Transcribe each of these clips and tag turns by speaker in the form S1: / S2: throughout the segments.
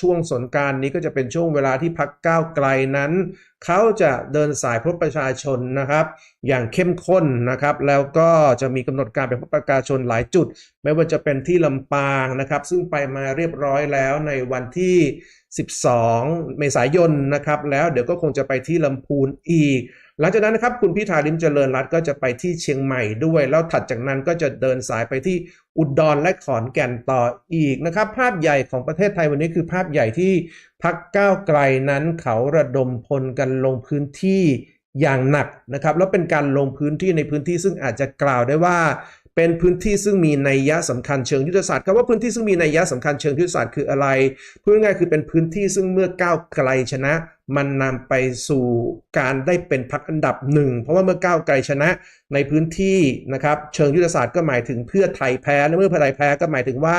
S1: ช่วงสนการนี้ก็จะเป็นช่วงเวลาที่พักก้าวไกลนั้น เขาจะเดินสายพบประชาชนนะครับ อย่างเข้มข้นนะครับ แล้วก็จะมีกำหนดการไปพบประชาชนหลายจุด ไม่ว่าจะเป็นที่ลำปางนะครับ ซึ่งไปมาเรียบร้อยแล้วในวันที่ 12 เมษายนนะครับ แล้วเดี๋ยวก็คงจะไปที่ลำพูนอีก หลังจากนั้นนะครับคุณพิธาลิมเจริญรัตน์ก็จะไปที่เชียงใหม่ด้วย แล้วถัดจากนั้นก็จะเดินสายไปที่อุดรและขอนแก่นต่ออีกนะครับ ภาพใหญ่ของประเทศไทยวันนี้คือภาพใหญ่ที่พักก้าวไกลนั้นเขาระดมพลกันลงพื้นที่อย่างหนักนะครับแล้วเป็นการลงพื้นที่ในพื้นที่ซึ่งอาจจะกล่าวได้ว่า เป็นพื้นที่ซึ่งมีนัยยะสำคัญเชิงยุทธศาสตร์คำว่าพื้นที่ซึ่งมีนัยยะสำคัญเชิงยุทธศาสตร์คืออะไรพูดง่ายคือเป็นพื้นที่ซึ่งเมื่อก้าวไกลชนะมันนำไปสู่การได้เป็นพรรคอันดับหนึ่ง เพราะว่าเมื่อก้าวไกลชนะในพื้นที่นะครับ เชิงยุทธศาสตร์ก็หมายถึงเพื่อไทยแพ้และเมื่อเพื่อไทยแพ้ก็หมายถึงว่า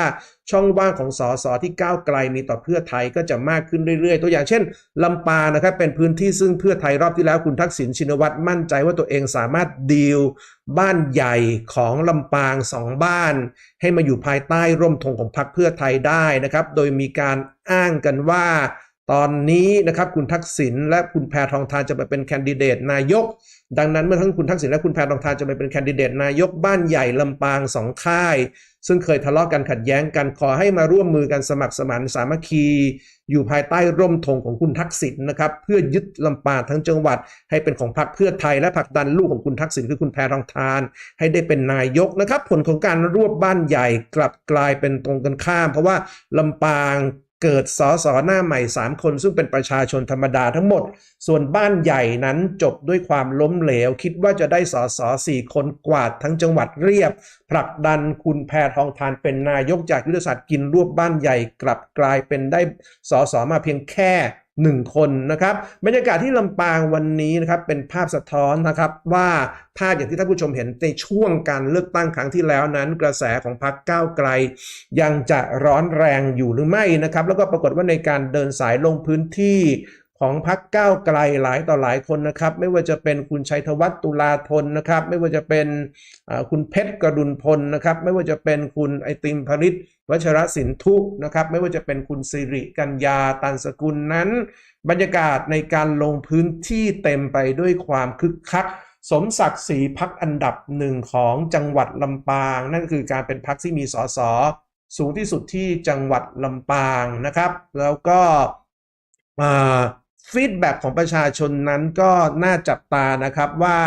S1: ช่องว่างของสสที่ก้าวไกลมีต่อเพื่อไทยก็จะมากขึ้นเรื่อยๆ ตัวอย่างเช่นลำปางนะครับเป็นพื้นที่ซึ่งเพื่อไทยรอบที่แล้วคุณทักษิณชินวัตรมั่นใจว่าตัวเองสามารถดีลบ้านใหญ่ของลำปางสองบ้าน ให้มาอยู่ภายใต้ร่มธงของพรรคเพื่อไทยได้นะครับ โดยมีการอ้างกันว่า ตอนนี้นะครับคุณทักษิณและคุณแพทองทานจะไปเป็นแคนดิเดตนายก ดังนั้นเมื่อทั้งคุณทักษิณและคุณแพทองทานจะไปเป็นแคนดิเดตนายกบ้านใหญ่ลำปางสองค่าย ซึ่งเคยทะเลาะกันขัดแย้งกันขอให้มาร่วมมือกันสมัครสมานสามัคคี อยู่ภายใต้ร่มธงของคุณทักษิณนะครับเพื่อยึดลำปางทั้งจังหวัด ให้เป็นของพรรคเพื่อไทยและผลักดันลูกของคุณทักษิณคือคุณแพทองทาน ให้ได้เป็นนายกนะครับ ผลของการรวบบ้านใหญ่กลับกลายเป็นตรงกันข้าม เพราะว่าลำปาง เกิดสอสอหน้าใหม่ 3 คน ซึ่งเป็นประชาชนธรรมดาทั้งหมด ส่วนบ้านใหญ่นั้นจบด้วยความล้มเหลว คิดว่าจะได้สอสอสี่คนกวาดทั้งจังหวัดเรียบ ผลักดันคุณแพทองทานเป็นนายกจากยุทธศาสตร์กินรวบบ้านใหญ่กลับกลายเป็นได้สอสอมาเพียงแค่ หนึ่งคนนะครับบรรยากาศที่ลำปางวันนี้นะครับเป็นภาพสะท้อนนะครับว่าภาพอย่างที่ท่านผู้ชมเห็นในช่วงการเลือกตั้งครั้งที่แล้วนั้น กระแสของพรรคก้าวไกล ยังจะร้อนแรงอยู่หรือไม่นะครับแล้วก็ปรากฏว่าในการเดินสายลงพื้นที่ ของพรรคก้าวไกลหลายต่อหลายคนนะครับ ไม่ว่าจะเป็นคุณชัยธวัฒน์ตุลาธนนะครับ ไม่ว่าจะเป็นคุณเพชรกระดุนพลนะครับ ไม่ว่าจะเป็นคุณไอติมพริตวัชรศินทุนะครับ ไม่ว่าจะเป็นคุณสิริกัญญาตันสกุลนั้น บรรยากาศในการลงพื้นที่เต็มไปด้วยความคึกคัก สมศักดิ์ศรีพักอันดับหนึ่งของจังหวัดลำปาง นั่นคือการเป็นพักที่มีสสสูงที่สุดที่จังหวัดลำปางนะครับ แล้วก็ ฟีดแบ็ของประชาชนนั้นก็น่าจับตานะครับว่า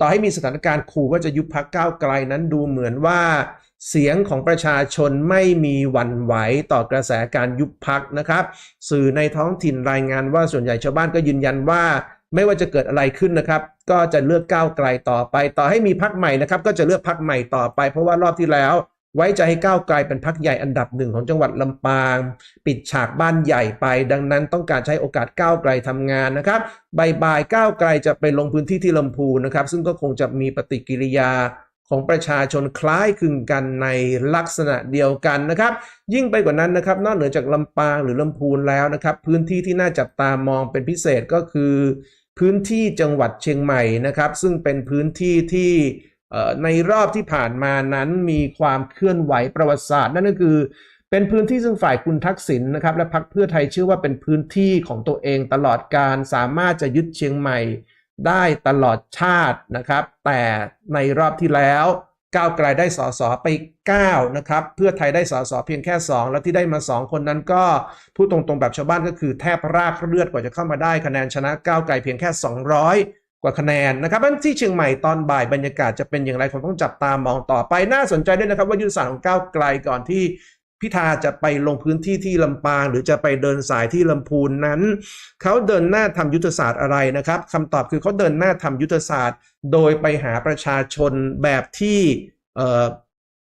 S1: ต่อให้มีสถานการณ์ขู่ว่าจะยุบพักก้าวไกลนั้นดูเหมือนว่า เสียงของประชาชนไม่มีหวั่นไหวต่อกระแสการยุบพักนะครับ สื่อในท้องถิ่นรายงานว่าส่วนใหญ่ชาวบ้านก็ยืนยันว่า ไม่ว่าจะเกิดอะไรขึ้นนะครับ ก็จะเลือกก้าวไกลต่อไป ต่อให้มีพักใหม่นะครับ ก็จะเลือกพักใหม่ต่อไป เพราะว่ารอบที่แล้ว ไว้ใจให้ก้าวไกลเป็นพักใหญ่อันดับหนึ่งของจังหวัดลำปาง ปิดฉากบ้านใหญ่ไป ดังนั้นต้องการใช้โอกาสก้าวไกลทำงานนะครับบ่ายก้าวไกลจะไปลงพื้นที่ที่ลำพูนนะครับ ซึ่งก็คงจะมีปฏิกิริยาของประชาชนคล้ายคลึงกันในลักษณะเดียวกันนะครับ ยิ่งไปกว่านั้นนะครับ นอกเหนือจากลำปางหรือลำพูนแล้วนะครับ พื้นที่ที่น่าจับตามองเป็นพิเศษก็คือ พื้นที่จังหวัดเชียงใหม่นะครับ ซึ่งเป็นพื้นที่ที่ ในรอบที่ผ่านมานั้นมีความเคลื่อนไหวประวัติศาสตร์นั่นก็คือเป็นพื้นที่ซึ่งฝ่ายคุณทักษิณนะครับและพรรคเพื่อไทยเชื่อว่าเป็นพื้นที่ของตัวเองตลอดการสามารถจะยึดเชียงใหม่ได้ตลอดชาตินะครับ แต่ในรอบที่แล้วก้าวไกลได้สอสอไป 9 นะครับ เพื่อไทยได้สอสอเพียงแค่ 2 แล้วที่ได้มา 2 คนนั้นก็พูดตรงๆแบบชาวบ้านก็คือแทบรากเลือดกว่าจะเข้ามาได้คะแนนชนะก้าวไกลเพียงแค่ 200 กว่าคะแนนนะครับที่เชียงใหม่ตอนบ่ายบรรยากาศจะเป็นอย่างไรคงต้องจับตามองต่อไปน่าสนใจด้วยนะครับว่ายุทธศาสตร์ของก้าวไกลก่อนที่พิธาจะไปลงพื้นที่ที่ลำปาง หรือจะไปเดินสายที่ลำพูนนั้น เขาเดินหน้าทำยุทธศาสตร์อะไรนะครับคำตอบคือเขาเดินหน้าทำยุทธศาสตร์ โดยไปหาประชาชนแบบที่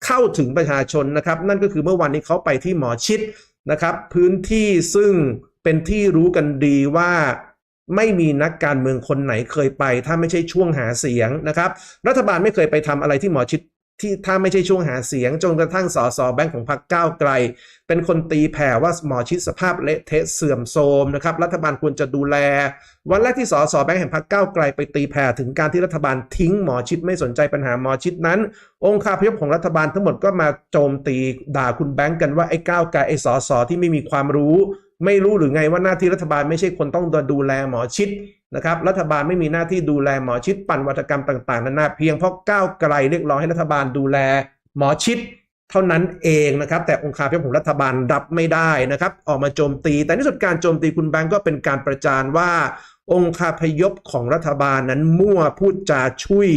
S1: เข้าถึงประชาชนนะครับ นั่นก็คือเมื่อวันนี้เขาไปที่หมอชิดนะครับ พื้นที่ซึ่งเป็นที่รู้กันดีว่า ไม่มีนักการเมืองคนไหนเคยไป ถ้าไม่ใช่ช่วงหาเสียงนะครับ รัฐบาลไม่เคยไปทำอะไรที่หมอชิดที่ถ้าไม่ใช่ช่วงหาเสียง จนกระทั่งสสแบงค์ของพรรคก้าวไกล เป็นคนตีแผ่ว่าหมอชิดสภาพเละเทะเสื่อมโทรมนะครับรัฐบาลควรจะดูแล วันแรกที่สสแบงค์แห่งพรรคก้าวไกลไปตีแผ่ถึงการที่รัฐบาลทิ้งหมอชิดไม่สนใจปัญหาหมอชิดนั้น องค์คาพยพของรัฐบาลทั้งหมดก็มาโจมตีด่าคุณแบงค์กันว่าไอ้ก้าวไกลไอ้สสที่ไม่มีความรู้ ไม่รู้หรือไงว่าหน้าที่รัฐบาลไม่ใช่คนต้องดูแลหมอชิดนะครับ รัฐบาลไม่มีหน้าที่ดูแลหมอชิดปั่นวัฒกรรมต่างๆนานาเพียงเพราะก้าวไกลเรียกร้องให้รัฐบาลดูแลหมอชิดเท่านั้นเองนะครับ แต่องค์คาพยพของรัฐบาลรับไม่ได้นะครับ ออกมาโจมตี แต่ในที่สุดการโจมตีคุณแบงก์ก็เป็นการประจานว่า องค์คาพยพของรัฐบาลนั้นมั่วพูดจาชุย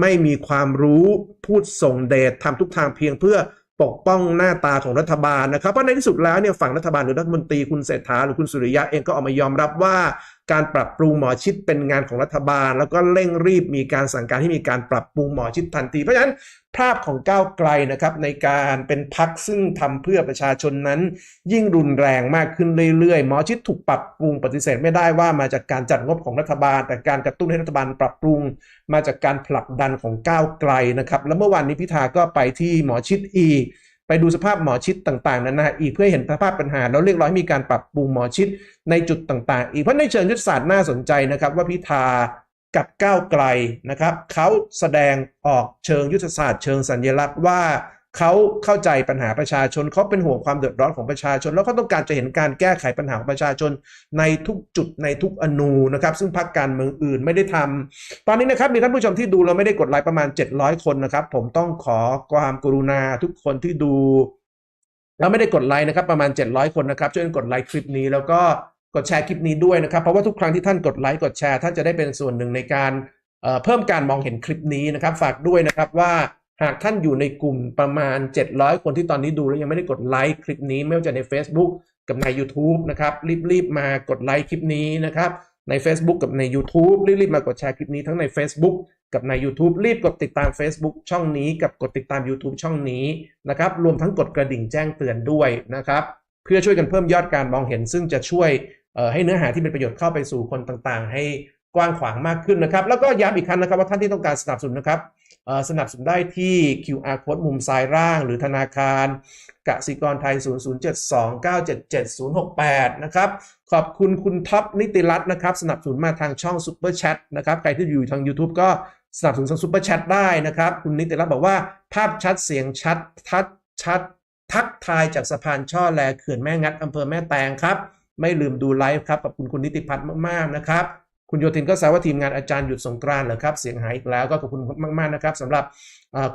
S1: ไม่มีความรู้พูดส่งเดชทำทุกทางเพียงเพื่อ ปกป้องหน้าตาของรัฐบาลนะครับเพราะในที่สุดแล้วเนี่ยฝั่งรัฐบาลหรือรัฐมนตรีคุณเศรษฐาหรือคุณสุริยะเองก็ออกมายอมรับว่าการปรับปรุงหมอชิดเป็นงานของรัฐบาล แล้วก็เร่งรีบมีการสั่งการให้มีการปรับปรุงหมอชิดทันที เพราะฉะนั้นภาพของก้าวไกลนะครับในการเป็นพักซึ่งทำเพื่อประชาชนนั้น ยิ่งรุนแรงมากขึ้นเรื่อยๆ หมอชิดถูกปรับปรุงปฏิเสธไม่ได้ว่ามาจากการจัดงบของรัฐบาล แต่การกระตุ้นให้รัฐบาลปรับปรุง มาจากการผลักดันของก้าวไกลนะครับ แล้วเมื่อวานนี้พิธาก็ไปที่หมอชิดอีก ไปดูสภาพหมอชิดต่างๆนานาอีกเพื่อเห็นสภาพปัญหา แล้วเรียกร้องให้มีการปรับปรุงหมอชิดในจุดต่างๆ อีกเพราะในเชิงยุทธศาสตร์น่าสนใจนะครับ ว่าพิธากับก้าวไกลนะครับเขาแสดงออกเชิงยุทธศาสตร์เชิงสัญลักษณ์ว่า เขาเข้าใจปัญหาประชาชนเขาเป็นห่วงความเดือดร้อนของประชาชน แล้วเขาต้องการจะเห็นการแก้ไขปัญหาของประชาชนในทุกจุดในทุกอนูนะครับซึ่งพรรคการเมืองอื่นไม่ได้ทำตอนนี้นะครับมีท่านผู้ชมที่ดูเราไม่ได้กดไลค์ประมาณ 700 คนนะครับ ผมต้องขอความกรุณาทุกคนที่ดูแล้วไม่ได้กดไลค์นะครับประมาณ 700 คนนะครับช่วยกดไลค์คลิปนี้แล้วก็กดแชร์คลิปนี้ด้วยนะครับ เพราะว่าทุกครั้งที่ท่านกดไลค์กดแชร์ท่านจะได้เป็นส่วนหนึ่งในการเเพิ่มการมองเห็นคลิปนี้นะครับ ฝากด้วยนะครับว่า หากท่านอยู่ในกลุ่มประมาณ 700 คนที่ตอนนี้ดูแล้วยังไม่ได้กดไลค์คลิปนี้ ไม่ว่าจะใน Facebook กับใน YouTube นะครับรีบๆมากดไลค์คลิปนี้นะครับใน Facebook กับใน YouTube รีบๆมากดแชร์คลิปนี้ทั้งใน Facebook กับใน YouTube รีบกดติดตาม Facebook ช่องนี้กับกดติดตาม YouTube ช่องนี้นะครับรวมทั้งกดกระดิ่งแจ้งเตือนด้วยนะครับเพื่อช่วยกันเพิ่มยอดการมองเห็น ซึ่งจะช่วยให้เนื้อหาที่เป็นประโยชน์เข้าไปสู่คนต่างๆ ให้กว้างขวางมากขึ้นนะครับ แล้วก็ย้ำอีกครั้งนะครับว่าท่านที่ต้องการสนับสนุนนะครับ สนับสนุนได้ที่ QR code มุมซ้ายล่าง หรือธนาคารกสิกรไทย 0072977068 นะครับ ขอบคุณคุณท็อปนิติรัตน์นะครับ สนับสนุนมาทางช่องซูเปอร์แชทนะครับ ใครที่อยู่ทาง YouTube ก็สนับสนุนทางซูเปอร์แชทได้นะครับ คุณนิติรัตน์บอกว่าภาพชัดเสียงชัดทัดชัด ทักทายจากสะพานช่อแลเขื่อนแม่งัดอำเภอแม่แตงครับ ไม่ลืมดูไลฟ์ครับขอบคุณคุณนิติพัฒน์มากๆนะครับ คุณโยธินก็แซวว่าทีมงานอาจารย์หยุดสงกรานเหรอครับ เสียงหายอีกแล้วก็ขอบคุณมาก ๆ นะครับสำหรับ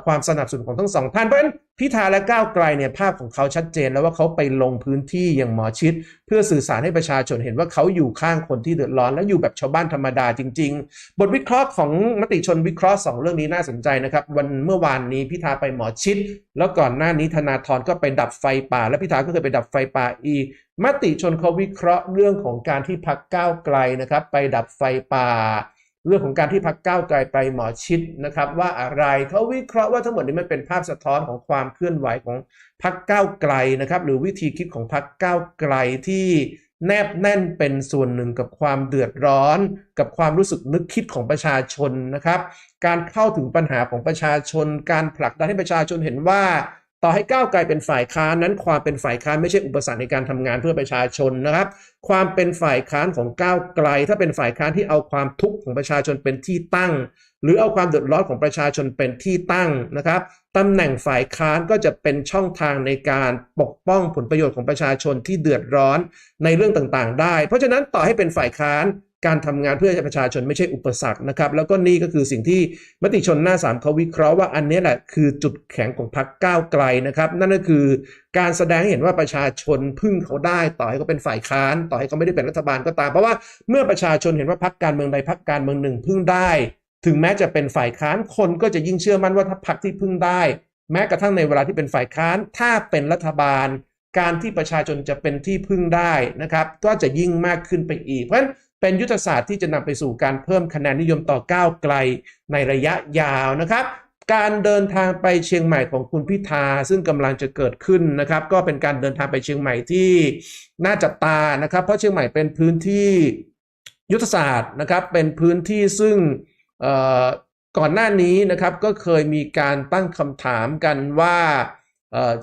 S1: ความสนับสนุนของทั้งสองท่าน เพราะฉะนั้นพิธาและก้าวไกลเนี่ยภาพของเขาชัดเจนแล้วว่าเขาไปลงพื้นที่อย่างหมอชิด เพื่อสื่อสารให้ประชาชนเห็นว่าเขาอยู่ข้างคนที่เดือดร้อน และอยู่แบบชาวบ้านธรรมดาจริง ๆ บทวิเคราะห์ของมติชนวิเคราะห์สองเรื่องนี้น่าสนใจนะครับ วันเมื่อวานนี้พิธาไปหมอชิด แล้วก่อนหน้านี้ธนาธรก็ไปดับไฟป่า และพิธาก็เคยไปดับไฟป่าอีก มติชนเขาวิเคราะห์เรื่องของการที่พักก้าวไกลนะครับไปดับไฟป่า เรื่องของการที่พักก้าวไกลไปหมอชิดนะครับว่าอะไรเขาวิเคราะห์ว่าทั้งหมดนี้มันเป็นภาพสะท้อนของความเคลื่อนไหวของพักก้าวไกลนะครับหรือวิธีคิดของพักก้าวไกลที่แนบแน่นเป็นส่วนหนึ่งกับความเดือดร้อน กับความรู้สึกนึกคิดของประชาชนนะครับ การเข้าถึงปัญหาของประชาชน การผลักดันให้ประชาชนเห็นว่า ต่อให้ก้าวไกลเป็นฝ่ายค้านนั้น ความเป็นฝ่ายค้านไม่ใช่อุปสรรคในการทำงานเพื่อประชาชนนะครับ ความเป็นฝ่ายค้านของก้าวไกล ถ้าเป็นฝ่ายค้านที่เอาความทุกข์ของประชาชนเป็นที่ตั้ง หรือเอาความเดือดร้อนของประชาชนเป็นที่ตั้งนะครับตำแหน่งฝ่ายค้านก็จะเป็นช่องทางในการปกป้องผลประโยชน์ของประชาชนที่เดือดร้อนในเรื่องต่างๆ ได้ เพราะฉะนั้นต่อให้เป็นฝ่ายค้านการทำงานเพื่อประชาชนไม่ใช่อุปสรรคนะครับ แล้วก็นี่ก็คือสิ่งที่มติชนหน้าสามเขาวิเคราะห์ว่าอันนี้แหละคือจุดแข็งของพรรคก้าวไกลนะครับ นั่นก็คือการแสดงให้เห็นว่าประชาชนพึ่งเขาได้ ต่อให้เขาเป็นฝ่ายค้าน ต่อให้เขาไม่ได้เป็นรัฐบาลก็ตาม เพราะว่าเมื่อประชาชนเห็นว่าพรรคการเมืองใดพรรคการเมืองหนึ่งพึ่งได้ ถึงแม้จะเป็นฝ่ายค้านคนก็จะยิ่งเชื่อมั่นว่าถ้าพรรคที่พึ่งได้ แม้กระทั่งในเวลาที่เป็นฝ่ายค้านถ้าเป็นรัฐบาล การที่ประชาชนจะเป็นที่พึ่งได้นะครับ ก็จะยิ่งมากขึ้นไปอีก เพราะฉะนั้นเป็นยุทธศาสตร์ที่จะนำไปสู่การเพิ่มคะแนนนิยมต่อก้าวไกลในระยะยาวนะครับ การเดินทางไปเชียงใหม่ของคุณพิธา ซึ่งกำลังจะเกิดขึ้นนะครับ ก็เป็นการเดินทางไปเชียงใหม่ที่น่าจับตานะครับ เพราะเชียงใหม่เป็นพื้นที่ยุทธศาสตร์นะครับ เป็นพื้นที่ซึ่ง ก่อนหน้านี้นะครับก็เคยมีการตั้งคำถามกันว่า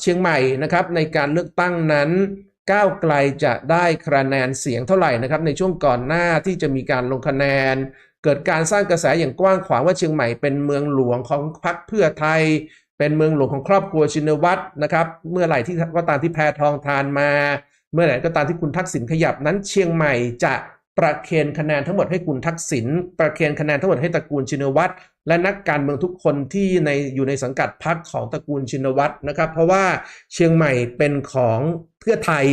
S1: เชียงใหม่นะครับในการเลือกตั้งนั้นก้าวไกลจะได้คะแนนเสียงเท่าไหร่นะครับในช่วงก่อนหน้าที่จะมีการลงคะแนน เกิดการสร้างกระแสอย่างกว้างขวางว่าเชียงใหม่เป็นเมืองหลวงของพรรคเพื่อไทย เป็นเมืองหลวงของครอบครัวชินวัตรนะครับเมื่อไหร่ที่ก็ตามที่แพทองทานมา เมื่อไหร่ก็ตามที่คุณทักษิณขยับนั้นเชียงใหม่จะ ประเคนคะแนนทั้งหมดให้คุณทักษิณประเคนคะแนนทั้งหมดให้ตระกูลชินวัตรและนักการเมืองทุกคนที่ในอยู่ในสังกัดพรรคของตระกูลชินวัตรนะครับ เพราะว่าเชียงใหม่เป็นของเพื่อไทย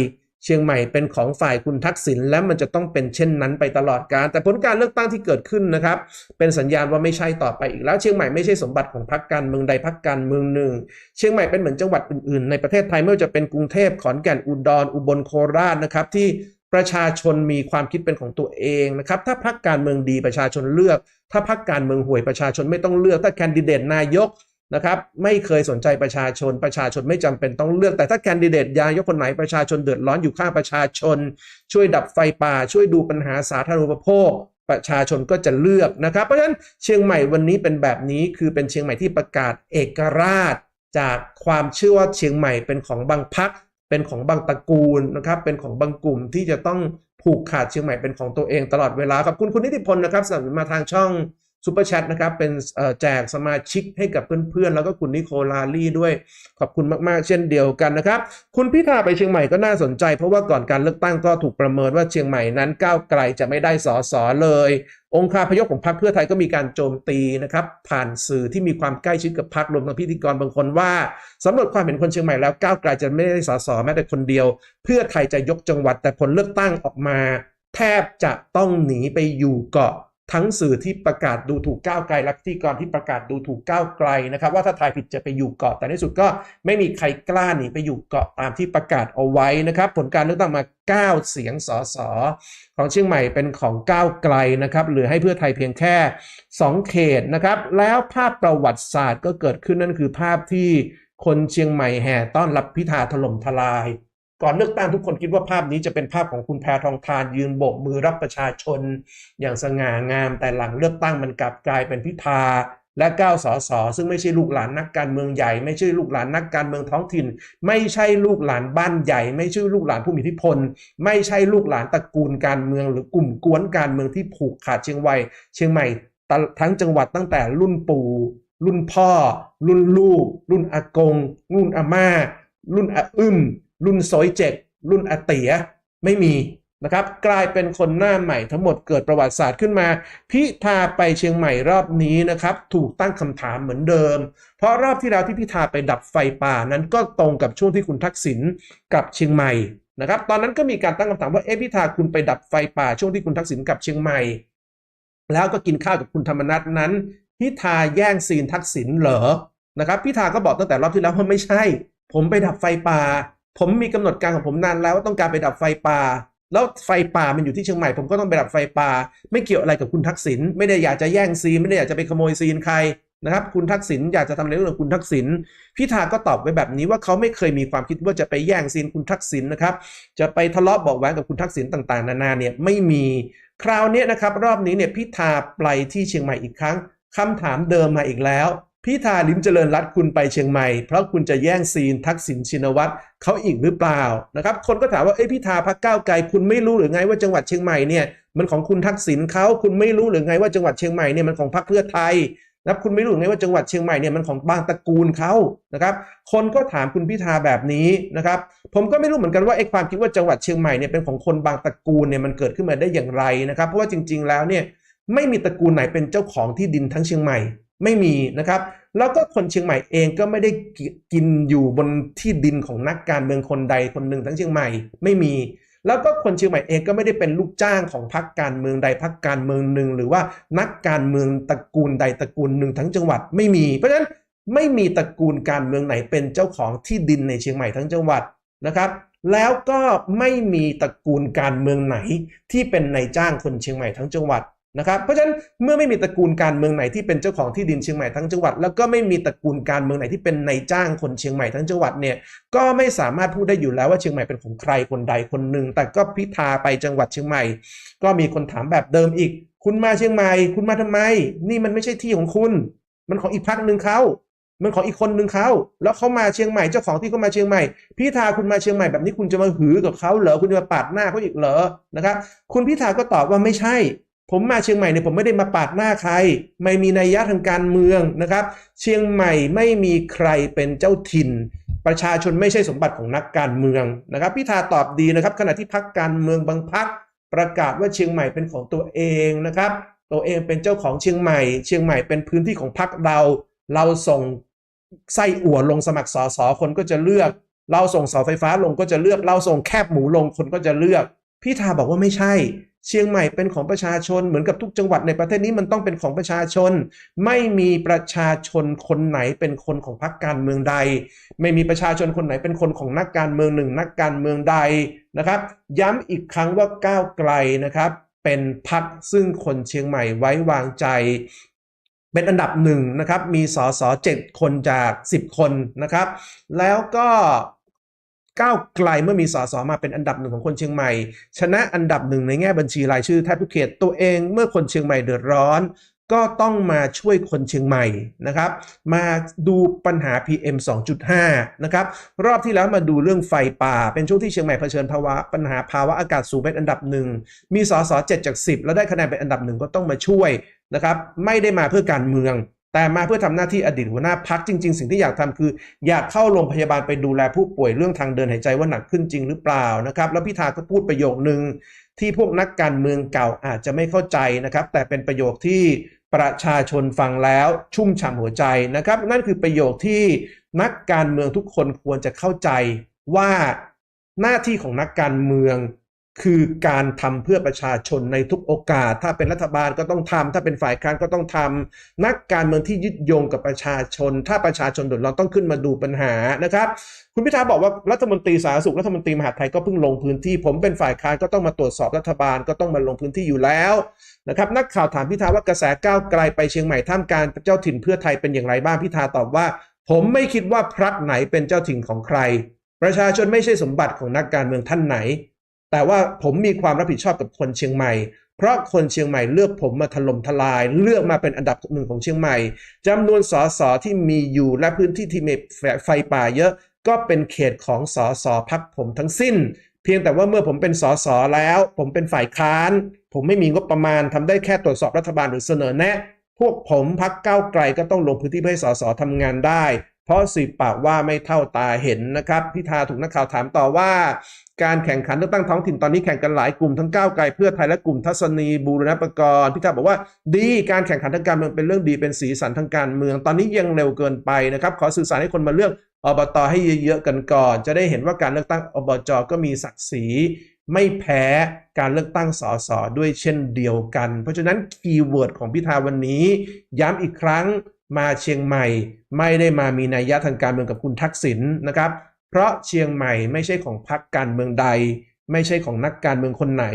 S1: เชียงใหม่เป็นของฝ่ายคุณทักษิณและมันจะต้องเป็นเช่นนั้นไปตลอดกาลแต่ผลการเลือกตั้งที่เกิดขึ้นนะครับ เป็นสัญญาณว่าไม่ใช่ต่อไปอีกแล้วเชียงใหม่ไม่ใช่สมบัติของพรรคการเมืองใดพรรคการเมืองหนึ่ง เชียงใหม่เป็นเหมือนจังหวัดอื่นๆ ในประเทศไทยไม่ว่าจะเป็นกรุงเทพขอนแก่นอุดรอุบลโคราชนะครับที่ ประชาชนมีความคิดเป็นของตัวเองนะครับ ถ้าพรรคการเมืองดีประชาชนเลือก ถ้าพรรคการเมืองห่วยประชาชนไม่ต้องเลือก ถ้าแคนดิเดตนายกนะครับไม่เคยสนใจประชาชน ประชาชนไม่จำเป็นต้องเลือก แต่ถ้าแคนดิเดตนายกคนไหนประชาชนเดือดร้อนอยู่ข้างประชาชน ช่วยดับไฟป่า ช่วยดูปัญหาสาธารณูปโภค ประชาชนก็จะเลือกนะครับ เพราะฉะนั้นเชียงใหม่วันนี้เป็นแบบนี้คือเป็นเชียงใหม่ที่ประกาศเอกราช จากความเชื่อว่าเชียงใหม่เป็นของบางพัก เป็นของบางตระกูลนะครับ เป็นของบางกลุ่มที่จะต้องผูกขาดเชียงใหม่เป็นของตัวเองตลอดเวลาขอบคุณคุณนิติพลนะครับสนับสนุนมาทางช่อง ซูเปอร์แชทนะครับเป็นแจกสมาชิกให้กับเพื่อนๆ แล้วก็คุณนิโคลาลี่ด้วย ขอบคุณมากๆ เช่นเดียวกันนะครับ คุณพิธาไปเชียงใหม่ก็น่าสนใจ เพราะว่าก่อนการเลือกตั้งก็ถูกประเมินว่าเชียงใหม่นั้นก้าวไกลจะไม่ได้สอสอเลย องค์คาพยพของพรรคเพื่อไทยก็มีการโจมตีนะครับผ่านสื่อที่มีความใกล้ชิดกับพรรครวมทั้งพิธีกรบางคนว่าสำรับความเห็นคนเชียงใหม่แล้วก้าวไกลจะไม่ได้สอสอแม้แต่คนเดียว เพื่อไทยจะยกจังหวัดแต่ผลเลือกตั้งออกมา แทบจะต้องหนีไปอยู่เกาะ ทั้งสื่อที่ประกาศดูถูกก้าวไกลและพิธีกรที่ประกาศดูถูกก้าวไกลนะครับ ว่าถ้าทายผิดจะไปอยู่เกาะแต่ในที่สุดก็ไม่มีใครกล้าหนีไปอยู่เกาะตามที่ประกาศเอาไว้นะครับ ผลการเลือกตั้งมา 9 เสียงสสของเชียงใหม่เป็นของก้าวไกลนะครับหลือให้เพื่อไทยเพียงแค่ 2 เขตนะครับ แล้วภาพประวัติศาสตร์ก็เกิดขึ้นนั่นคือภาพที่คนเชียงใหม่แห่ต้อนรับพิธาถล่มทลาย ก่อนเลือกตั้งทุกคนคิดว่าภาพนี้จะเป็นภาพของคุณแพทองทานยืนโบกมือรับประชาชน อย่างสง่างาม แต่หลังเลือกตั้งมันกลับกลายเป็นพิธาและก้าวสอสอซึ่งไม่ใช่ลูกหลานนักการเมืองใหญ่ ไม่ใช่ลูกหลานนักการเมืองท้องถิ่น ไม่ใช่ลูกหลานบ้านใหญ่ ไม่ใช่ลูกหลานผู้มีอิทธิพล ไม่ใช่ลูกหลานตระกูลการเมืองหรือกลุ่มกวนการเมืองที่ผูกขาดเชียงใหม่เชียงใหม่ทั้งจังหวัดตั้งแต่รุ่นปู่ รุ่นพ่อ รุ่นลูก รุ่นอากง รุ่นอาม่า รุ่นอาอึม รุ่นซอยเจ็กรุ่นอาเตียไม่มีนะครับกลายเป็นคนหน้าใหม่ทั้งหมดเกิดประวัติศาสตร์ขึ้นมา พิธาไปเชียงใหม่รอบนี้นะครับถูกตั้งคำถามเหมือนเดิม เพราะรอบที่แล้วที่พิธาไปดับไฟป่านั้นก็ตรงกับช่วงที่คุณทักษิณกลับเชียงใหม่นะครับตอนนั้นก็มีการตั้งคำถามว่าเอ๊ะพิธาคุณไปดับไฟป่าช่วงที่คุณทักษิณกลับเชียงใหม่ แล้วก็กินข้าวกับคุณธรรมนัฐนั้น พิธาแย่งซีนทักษิณเหรอนะครับพิธาก็บอกตั้งแต่รอบที่แล้วว่าไม่ใช่ ผมไปดับไฟป่า ผมมีกำหนดการของผมนานแล้วว่าต้องการไปดับไฟป่า แล้วไฟป่ามันอยู่ที่เชียงใหม่ ผมก็ต้องไปดับไฟป่า ไม่เกี่ยวอะไรกับคุณทักษิณไม่ได้อยากจะแย่งซีนไม่ได้อยากจะไปขโมยซีนใครนะครับคุณทักษิณอยากจะทำในเรื่องของคุณทักษิณพิธาก็ตอบไว้แบบนี้ว่าเขาไม่เคยมีความคิดว่าจะไปแย่งซีนคุณทักษิณนะครับจะไปทะเลาะเบาะแว้งกับคุณทักษิณต่างๆ นานาเนี่ยไม่มีคราวนี้นะครับรอบนี้เนี่ยพิธาไปที่เชียงใหม่อีกครั้งคำถามเดิมมาอีกแล้ว พิธาลิมเจริญรัตคุณไปเชียงใหม่ เพราะคุณจะแย่งซีนทักษิณชินวัตรเขาอีกหรือเปล่านะครับคนก็ถามว่าเอ้ยพิธาพักก้าวไกลคุณไม่รู้หรือไงว่าจังหวัดเชียงใหม่เนี่ยมันของคุณทักษิณเขาคุณไม่รู้หรือไงว่าจังหวัดเชียงใหม่เนี่ยมันของพรรคเพื่อไทยนะครับคุณไม่รู้หรือไงว่าจังหวัดเชียงใหม่เนี่ยมันของบางตระกูลเขานะครับคนก็ถามคุณพิธาแบบนี้นะครับผมก็ไม่รู้เหมือนกันว่าไอ้ความคิดว่าจังหวัดเชียงใหม่เนี่ยเป็นของคนบางตระกูลเนี่ยมันเกิดขึ้นมาได้อย่างไรนะครับเพราะว่าจริง ๆ แล้วเนี่ยไม่มีตระกูลไหนเป็นเจ้าของที่ดินทั้งเชียงใหม่ ไม่มีนะครับ แล้วก็คนเชียงใหม่เองก็ไม่ได้กินอยู่บนที่ดินของนักการเมืองคนใดคนหนึ่งทั้งเชียงใหม่ไม่มี แล้วก็คนเชียงใหม่เองก็ไม่ได้เป็นลูกจ้างของพรรคการเมืองใดพรรคการเมืองหนึ่งหรือว่านักการเมืองตระกูลใดตระกูลหนึ่งทั้งจังหวัดไม่มี เพราะฉะนั้นไม่มีตระกูลการเมืองไหนเป็นเจ้าของที่ดินในเชียงใหม่ทั้งจังหวัดนะครับ แล้วก็ไม่มีตระกูลการเมืองไหนที่เป็นนายจ้างคนเชียงใหม่ทั้งจังหวัด นะครับเพราะฉะนั้นเมื่อไม่มีตระกูลการเมืองไหนที่เป็นเจ้าของที่ดินเชียงใหม่ทั้งจังหวัด แล้วก็ไม่มีตระกูลการเมืองไหนที่เป็นนายจ้างคนเชียงใหม่ทั้งจังหวัดเนี่ยก็ไม่สามารถพูดได้อยู่แล้วว่าเชียงใหม่เป็นของใครคนใดคนหนึ่ง แต่ก็พิธาไปจังหวัดเชียงใหม่ ก็มีคนถามแบบเดิมอีก คุณมาเชียงใหม่ คุณมาทำไม นี่มันไม่ใช่ที่ของคุณ มันของอีกพักหนึ่งเขามันของอีกคนหนึ่งเขาแล้วเขามาเชียงใหม่เจ้าของที่เขามาเชียงใหม่พิธาคุณมาเชียงใหม่แบบนี้คุณจะมาหือกับเขาเหรอคุณจะมาปาดหน้าเขาอีกเหรอนะครับ คุณพิธาก็ตอบว่าไม่ใช่ ผมมาเชียงใหม่เนี่ยผมไม่ได้มาปาดหน้าใคร ไม่มีนัยยะทางการเมืองนะครับ เชียงใหม่ไม่มีใครเป็นเจ้าถิ่น ประชาชนไม่ใช่สมบัติของนักการเมืองนะครับพิธาตอบดีนะครับ ขณะที่พักการเมืองบางพักประกาศว่าเชียงใหม่เป็นของตัวเองนะครับ ตัวเองเป็นเจ้าของเชียงใหม่ เชียงใหม่เป็นพื้นที่ของพักเรา เราส่งไส้อั่วลงสมัครสอสอคนก็จะเลือก เราส่งเสาไฟฟ้าลงก็จะเลือก เราส่งแคบหมูลงคนก็จะเลือก พิธาบอกว่าไม่ใช่ เชียงใหม่เป็นของประชาชนเหมือนกับทุกจังหวัดในประเทศนี้มันต้องเป็นของประชาชน ไม่มีประชาชนคนไหนเป็นคนของพรรคการเมืองใด ไม่มีประชาชนคนไหนเป็นคนของนักการเมืองหนึ่งนักการเมืองใดนะครับ ย้ำอีกครั้งว่าก้าวไกลนะครับ เป็นพรรคซึ่งคนเชียงใหม่ไว้วางใจเป็นอันดับหนึ่งนะครับ มีสสเจ็ดคนจาก 10 คนนะครับ แล้วก็ ก้าวไกลเมื่อมีสสมาเป็นอันดับหนึ่งของคนเชียงใหม่ ชนะอันดับหนึ่งในแง่บัญชีรายชื่อแทบทุกเขตตัวเองเมื่อคนเชียงใหม่เดือดร้อน ก็ต้องมาช่วยคนเชียงใหม่นะครับ มาดูปัญหา PM 2.5 นะครับ รอบที่แล้วมาดูเรื่องไฟป่า เป็นช่วงที่เชียงใหม่เผชิญภาวะปัญหาภาวะอากาศสูงเป็นอันดับหนึ่งมีสส7จาก 10 แล้วได้คะแนนเป็นอันดับหนึ่งก็ต้องมาช่วยนะครับไม่ได้มาเพื่อการเมือง แต่มาเพื่อทำหน้าที่อดีตหัวหน้าพักจริง ๆ สิ่งที่อยากทำคือ อยากเข้าโรงพยาบาลไปดูแลผู้ป่วยเรื่องทางเดินหายใจว่าหนักขึ้นจริงหรือเปล่านะครับ แล้วพิธาก็พูดประโยคนึงที่พวกนักการเมืองเก่าอาจจะไม่เข้าใจนะครับ แต่เป็นประโยคที่ประชาชนฟังแล้วชุ่มฉ่ำหัวใจนะครับ นั่นคือประโยคที่นักการเมืองทุกคนควรจะเข้าใจว่าหน้าที่ของนักการเมือง คือการทำเพื่อประชาชนในทุกโอกาส ถ้าเป็นรัฐบาลก็ต้องทำถ้าเป็นฝ่ายค้านก็ต้องทำนักการเมืองที่ยึดโยงกับประชาชน ถ้าประชาชนเดือดร้อนต้องขึ้นมาดูปัญหานะครับ คุณพิธาบอกว่ารัฐมนตรีสาธารณสุขรัฐมนตรีมหาดไทยก็เพิ่งลงพื้นที่ ผมเป็นฝ่ายค้านก็ต้องมาตรวจสอบรัฐบาลก็ต้องมาลงพื้นที่อยู่แล้วนะครับนักข่าวถามพิธาว่ากระแสก้าวไกลไปเชียงใหม่ท่ามกลางเจ้าถิ่นเพื่อไทยเป็นอย่างไรบ้างพิธาตอบว่า ผมไม่คิดว่าพรรคไหนเป็นเจ้าถิ่นของใคร ประชาชนไม่ใช่สมบัติของนักการเมืองท่านไหน แต่ว่าผมมีความรับผิดชอบกับคนเชียงใหม่ เพราะคนเชียงใหม่เลือกผมมาถล่มทลาย เลือกมาเป็นอันดับหนึ่งของเชียงใหม่จำนวนสสที่มีอยู่และพื้นที่ที่มีไฟป่าเยอะ ก็เป็นเขตของสสพักผมทั้งสิ้น เพียงแต่ว่าเมื่อผมเป็นสสแล้ว ผมเป็นฝ่ายค้าน ผมไม่มีงบประมาณทำได้แค่ตรวจสอบรัฐบาลหรือเสนอแนะ พวกผมพักเก้าไกลก็ต้องลงพื้นที่เพื่อให้สสทำงานได้ เพราะสิบปากว่าไม่เท่าตาเห็นนะครับ พิธาถูกนักข่าวถามต่อว่า การแข่งขันเลือกตั้งท้องถิ่นตอนนี้แข่งกันหลายกลุ่มทั้งก้าวไกลเพื่อไทยและกลุ่มทัศนีบูรณประกรณ์พิธาบอกว่าดีการแข่งขันทางการเมืองเป็นเรื่องดีเป็นสีสันทางการเมือง ตอนนี้ยังเร็วเกินไปนะครับ ขอสื่อสารให้คนมาเลือกอบตให้เยอะๆกันก่อน จะได้เห็นว่าการเลือกตั้งอบจก็มีศักดิ์ศรีไม่แพ้การเลือกตั้งสสด้วยเช่นเดียวกัน เพราะฉะนั้นคีย์เวิร์ดของพิธาวันนี้ ย้ำอีกครั้ง มาเชียงใหม่ ไม่ได้มามีนัยยะทางการเมืองกับคุณทักษิณนะครับ เพราะเชียงใหม่ไม่ใช่ของพรรคการเมืองใด ไม่ใช่ของนักการเมืองคนไหน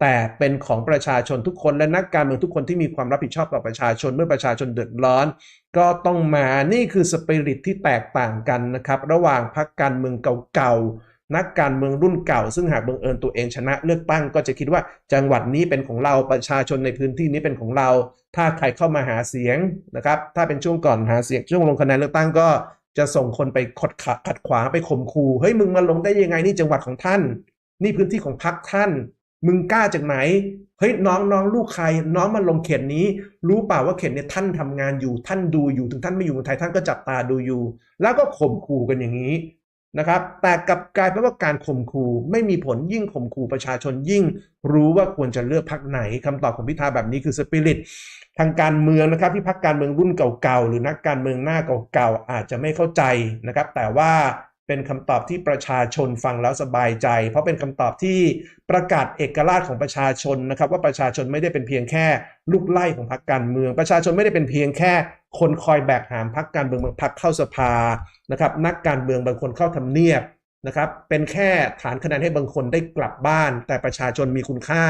S1: แต่เป็นของประชาชนทุกคนและนักการเมืองทุกคนที่มีความรับผิดชอบต่อประชาชนเมื่อประชาชนเดือดร้อน ก็ต้องมานี่คือสปิริตที่แตกต่างกันนะครับ ระหว่างพรรคการเมืองเก่าๆ นักการเมืองรุ่นเก่า ซึ่งหากบังเอิญตัวเองชนะเลือกตั้งก็จะคิดว่าจังหวัดนี้เป็นของเราประชาชนในพื้นที่นี้เป็นของเรา ถ้าใครเข้ามาหาเสียงนะครับ ถ้าเป็นช่วงก่อนหาเสียงช่วงลงคะแนนเลือกตั้งก็จะส่งคนไปขดขัดขัดขวางไปข่มขู่เฮ้ยมึงมาลงได้ยังไงนี่จังหวัดของท่าน นี่พื้นที่ของพรรคท่าน มึงกล้าจากไหนเฮ้ยน้องน้องลูกใคร น้องมาลงเขตนี้ รู้เปล่าว่าเขตเนี้ท่านทำงานอยู่ท่านดูอยู่ถึงท่านไม่อยู่เมืองไทยท่านก็จับตาดูอยู่ แล้วก็ข่มขู่กันอย่างนี้ นะครับ แต่กับกลายเป็นว่าการข่มขู่ไม่มีผลยิ่งข่มขู่ประชาชนยิ่ง รู้ว่าควรจะเลือกพักไหนคำตอบของพิธาแบบนี้คือสปิริตทางการเมืองนะครับที่พักการเมืองรุ่นเก่าๆหรือนักการเมืองหน้าเก่าๆอาจจะไม่เข้าใจนะครับ แต่ว่า เป็นคำตอบที่ประชาชนฟังแล้วสบายใจ เพราะเป็นคำตอบที่ประกาศเอกราชของประชาชนนะครับ ว่าประชาชนไม่ได้เป็นเพียงแค่ลูกไล่ของพรรคการเมือง ประชาชนไม่ได้เป็นเพียงแค่ คนคอยแบกหามพรรคการเมืองบางพรรคเข้าสภานะครับ นักการเมืองบางคนเข้าทำเนียบนะครับ เป็นแค่ฐานคะแนนให้บางคนได้กลับบ้าน แต่ประชาชนมีคุณค่า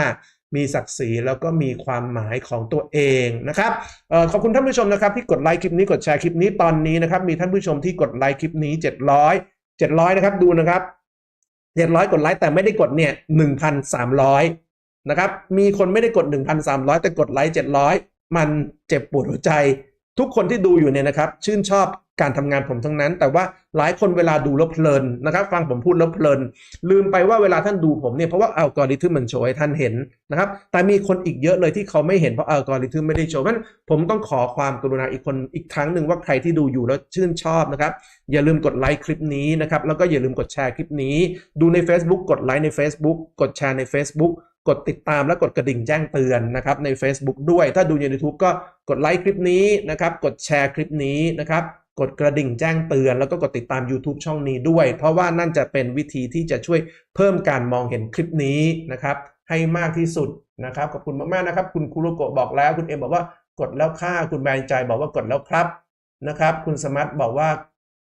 S1: มีศักดิ์ศรีแล้วก็มีความหมายของตัวเองนะครับออขอบคุณท่านผู้ชมนะครับที่กดไลค์คลิปนี้กดแชร์คลิปนี้ตอนนี้นะครับมีท่านผู้ชมที่กดไลค์คลิปนี้ 700 เจ็ดร้อยนะครับดูนะครับเจ็ดร้อยกดไลค์แต่ไม่ได้กดเนี่ยหนึ่งพันสามร้อยนะครับ มีคนไม่ได้กดหนึ่งพันสามร้อยแต่กดไลค์เจ็ดร้อยมันเจ็บปวดหัวใจ ทุกคนที่ดูอยู่เนี่ยนะครับ ชื่นชอบการทำงานผมทั้งนั้น แต่ว่าหลายคนเวลาดูแล้วเพลินนะครับ ฟังผมพูดแล้วเพลิน ลืมไปว่าเวลาท่านดูผมเนี่ยเพราะว่าอัลกอริทึมมันโชว์ให้ท่านเห็นนะครับ แต่มีคนอีกเยอะเลยที่เขาไม่เห็นเพราะอัลกอริทึมไม่ได้โชว์เพราะฉะนั้นผมต้องขอความกรุณาอีกคนอีกครั้งหนึ่งว่าใครที่ดูอยู่แล้วชื่นชอบนะครับ อย่าลืมกดไลค์คลิปนี้นะครับแล้วก็อย่าลืมกดแชร์คลิปนี้ ดูใน Facebook กดไลค์ใน Facebook กดแชร์ใน Facebook กดติดตามและกดกระดิ่งแจ้งเตือนนะครับใน Facebook ด้วย ถ้าดูใน YouTube ก็กดไลค์คลิปนี้นะครับ กดแชร์คลิปนี้นะครับ กดกระดิ่งแจ้งเตือน แล้วก็กดติดตาม YouTube ช่องนี้ด้วย เพราะว่านั่นจะเป็นวิธีที่จะช่วยเพิ่มการมองเห็นคลิปนี้นะครับ ให้มากที่สุดนะครับขอบคุณมากๆนะครับ คุณคุโรโกะบอกแล้ว คุณเอ็มบอกว่ากดแล้วค่าคุณแบรนด์ใจบอกว่ากดแล้วครับนะครับ คุณสมัตบอกว่า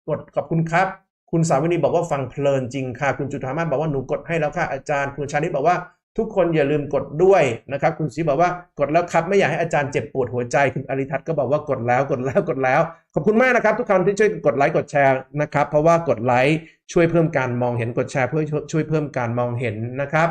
S1: กดขอบคุณครับ คุณสาวินีบอกว่าฟังเพลินจริงค่ะ คุณจุธามาศบอกว่าหนูกดให้แล้วค่ะอาจารย์ คุณชานิบอกว่า ทุกคนอย่าลืมกดด้วยนะครับ คุณสีบอกว่ากดแล้วครับไม่อยากให้อาจารย์เจ็บปวดหัวใจ คุณอริทัศน์ก็บอกว่ากดแล้วกดแล้วกดแล้ว ขอบคุณมากนะครับ ทุกคนที่ช่วยกดไลค์กดแชร์นะครับ เพราะว่ากดไลค์ช่วยเพิ่มการมองเห็นกดแชร์เพื่อช่วยเพิ่มการมองเห็นนะครับ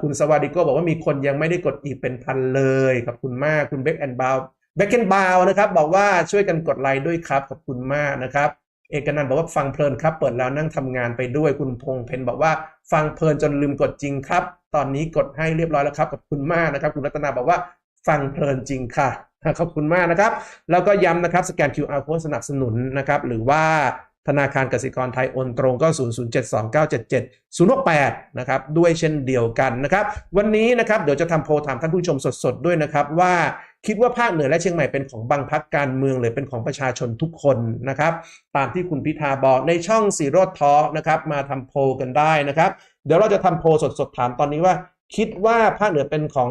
S1: คุณสวัสดิโกบอกว่ามีคนยังไม่ได้กดอีกเป็นพันเลยขอบคุณมากคุณเบคแอนบาวเบคแอนบาวนะครับบอกว่าช่วยกันกดไลค์ด้วยครับขอบคุณมากนะครับ เอกนันบอกว่าฟังเพลินครับ เปิดแล้วนั่งทำงานไปด้วยคุณพงเพนบอกว่าฟังเพลินจนลืมกดจริงครับ ตอนนี้กดให้เรียบร้อยแล้วครับขอบคุณมากนะครับ คุณรัตนาบอกว่าฟังเพลินจริงค่ะขอบคุณมากนะครับ แล้วก็ย้ำนะครับสแกน QR code สนับสนุนนะครับ หรือว่า ธนาคารกสิกรไทยโอนตรงก็ 0072977 068 นะครับด้วยเช่นเดียวกันนะครับ วันนี้นะครับเดี๋ยวจะทำโพลถามท่านผู้ชมสดๆ ด้วยนะครับว่าคิดว่าภาคเหนือและเชียงใหม่เป็นของบางพักการเมืองหรือเป็นของประชาชนทุกคนนะครับ ตามที่คุณพิธาบอกในช่องสีโรดทอนะครับมาทำโพลกันได้นะครับ เดี๋ยวเราจะทำโพลสดๆถามตอนนี้ว่า คิดว่าภาคเหนือเป็นของ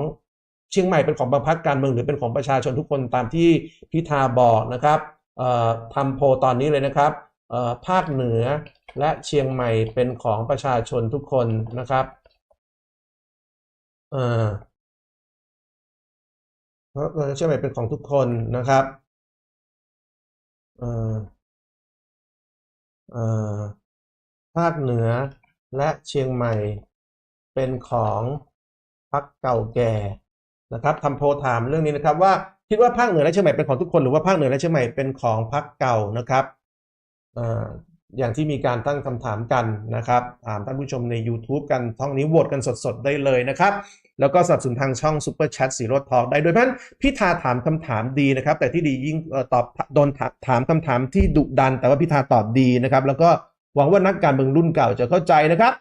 S1: เชียงใหม่เป็นของบางพักการเมืองหรือเป็นของประชาชนทุกคนตามที่พิธาบอกนะครับทำโพลตอนนี้เลยนะครับ ภาคเหนือและเชียงใหม่เป็นของประชาชนทุกคนนะครับเออเพราะเอ่อเชียงใหม่เป็นของทุกคนนะครับเออเออภาคเหนือและเชียงใหม่เป็นของพรรคเก่าแก่นะครับทำโพถามเรื่องนี้นะครับว่าคิดว่าภาคเหนือและเชียงใหม่เป็นของทุกคนหรือว่าภาคเหนือและเชียงใหม่เป็นของพรรคเก่านะครับ อย่างที่มีการตั้งคำถามกันนะครับ ถามท่านผู้ชมใน YouTube กันท่องนี้โหวตกันสดๆ ได้เลยนะครับ แล้วก็สนับสนุนทางช่อง Super Chat สีรถทองได้โดยเพราะฉะนั้นพิธาถามคำถามดีนะครับ แต่ที่ดียิ่งตอบโดนถาถามคำถามที่ดุดัน แต่ว่าพิธาตอบดีนะครับ แล้วก็หวังว่านักการเมืองรุ่นเก่าจะเข้าใจนะครับ